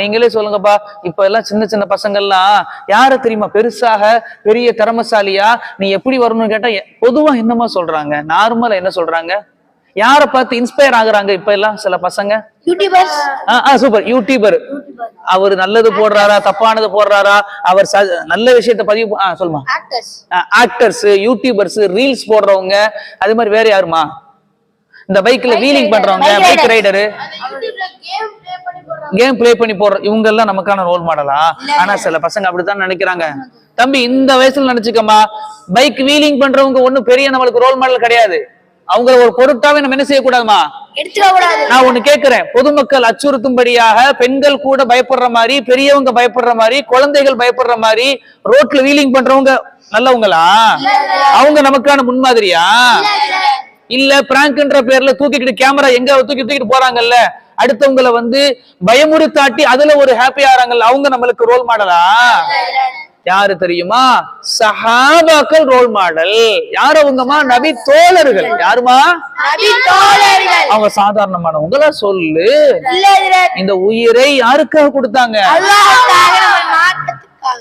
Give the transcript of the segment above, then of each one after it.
நீங்களே சொல்லுங்கப்பா இப்ப எல்லாம் சின்ன சின்ன பசங்கள்லாம் யார தெரியுமா பெருசாக பெரிய திறமசாலியா நீ எப்படி வரணும்னு கேட்டா பொதுவா என்னமா சொல்றாங்க? நார்மலா என்ன சொல்றாங்க? யார பார்த்து இன்ஸ்பயர் ஆகுறாங்க இப்ப எல்லாம் சில பசங்க? சூப்பர் யூடியூபர் அவர் நல்லது போடுறாரா தப்பானது போடுறாரா அவர் நல்ல விஷயத்த பதிவு சொல்லுமா? ஆக்டர்ஸ் யூடியூபர்ஸ் ரீல்ஸ் போடுறவங்க அது மாதிரி வேற யாருமா? இந்த பைக்ல வீலிங் பண்றவங்க பைக். ரைடரு கேம் ப்ளே பண்ணி போடுற இவங்க எல்லாம் நமக்கான ரோல் மாடலா ஆனா சில பசங்க அப்படித்தான் நினைக்கிறாங்க. தம்பி இந்த வயசுல நினைச்சுக்கமா பைக் வீலிங் பண்றவங்க ஒண்ணும் பெரிய நம்மளுக்கு ரோல் மாடல் கிடையாது. அவங்க ஒரு பொருட்டாவே நம்ம என்ன செய்யக்கூடாதுமா? நான் ஒண்ணு கேக்குறேன். பொதுமக்கள் அச்சுறுத்தும்படியாக பெண்கள் கூட பயப்படுற மாதிரி பெரியவங்க பயப்படுற மாதிரி குழந்தைகள் பயப்படுற மாதிரி ரோட்ல வீலிங் பண்றவங்க நல்லவங்களா? அவங்க நமக்கான முன்மாதிரியா? இல்ல பிராங்க்ன்ற பேர்ல தூக்கிக்கிட்டு கேமரா எங்க தூக்கி தூக்கிட்டு போறாங்கல்ல? அடுத்தவங்கள வந்து பயமுறுத்தாட்டி அதுல ஒரு ஹாப்பி ஆறாங்கல்ல அவங்க நம்மளுக்கு ரோல் மாடலா யாரு தெரியுமா? சஹாபாக்கள் ரோல் மாடல் யார் அவங்கம்மா? நபி தோழர்கள். யாருமா? அவங்க சாதாரணமானவங்களா சொல்லு. இந்த உயிரை யாருக்காக கொடுத்தாங்க?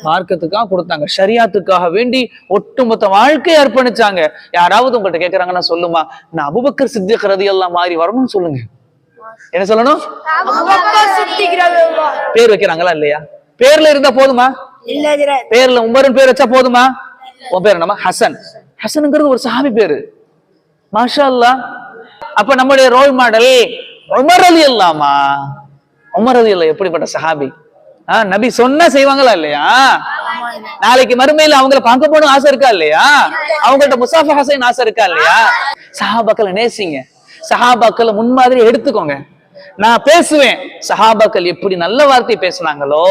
மார்க்கத்துக்காக. கொடுத்தாங்க. ஷரியாத்துக்காக வேண்டி ஒட்டுமொத்த வாழ்க்கையை அர்ப்பணிச்சாங்க. யாராவது உங்கள்ட்ட கேக்குறாங்கன்னா சொல்லுமா? நான் அபுபக்கர் சித்திக் ரதியெல்லாம் மாறி வரணும்னு சொல்லுங்க. என்ன சொல்லணும்? பேர் வைக்கிறாங்களா இல்லையா? பேர்ல இருந்தா போதுமா? பேர்ல உமருன்னு பேர் வச்சா போதுமா? உன் பேர் என்னமா ஹசன். ஹசனுங்கிறது ஒரு சாமி பேரு. மாஷா அல்லாஹ் அப்ப நம்முடைய ரோல் மாடல் உமர் அலி அல்லாமா உமர் அலி அல்லா எப்படிப்பட்ட சஹாபி? ஆஹ் நபி சொன்னா செய்வாங்களா இல்லையா? நாளைக்கு மறுமையில அவங்கள பார்க்க போகணும் ஆசை இருக்கா இல்லையா? அவங்கள்ட்ட முசாஃபா ஹசைன் ஆசை இருக்கா இல்லையா? சஹாபாக்களை நேசிங்க. சஹாபாக்களை முன்மாதிரி எடுத்துக்கோங்க. நான் பேசுவேன். சஹாபாக்கள் எப்படி நல்ல வார்த்தை பேசுனாங்களோ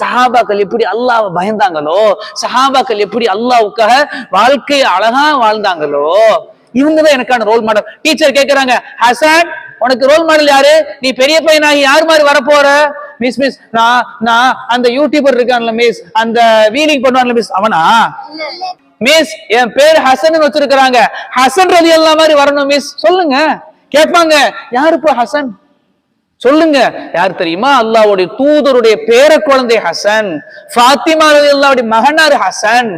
சஹாபாக்கள் எப்படி அல்லாஹ் பயந்தாங்களோ சஹாபாக்கள் எப்படி அல்லாவுக்காக வாழ்க்கையை அழகா வாழ்ந்தாங்களோ இவங்கதான் எனக்கான ரோல் மாடல் டீச்சர் கேட்கிறாங்க ஹசன் உனக்கு ரோல் மாடல் யாரு? நீ பெரிய பையனாகி யார் மாதிரி வரப்போற? மிஸ் மிஸ் நான் நான் அந்த யூடியூபர் இருக்கான்ல மிஸ் அந்த வீலிங் பண்ணுவான்ல மிஸ் அவனா? மிஸ் என் பேர் ஹசன் வச்சிருக்கிறாங்க. ஹசன் ரதி எல்லாம் மாதிரி வரணும் மிஸ் சொல்லுங்க. கேட்பாங்க யாருப்பா ஹசன்? சொல்லுங்க யார் தெரியுமா? அல்லாவுடைய தூதருடைய பேர குழந்தை ஹசன் ஃபாத்திமா அல்லாவுடைய மகனார் ஹசன்.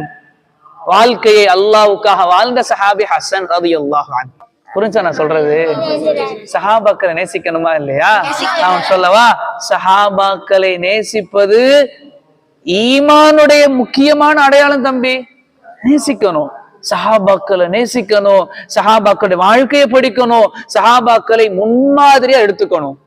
வாழ்க்கையை அல்லாவுக்காக வாழ்ந்த சஹாபி ஹசன் ரவி அல்லாஹ் புரிஞ்சா நான் சொல்றது? சஹாபாக்களை நேசிக்கணுமா இல்லையா? நான் சொல்லவா? சஹாபாக்களை நேசிப்பது ஈமானுடைய முக்கியமான அடையாளம் தம்பி. நேசிக்கணும். சஹாபாக்களை நேசிக்கணும் சஹாபாக்களுடைய வாழ்க்கையை படிக்கணும் சஹாபாக்களை முன்மாதிரியா எடுத்துக்கணும்.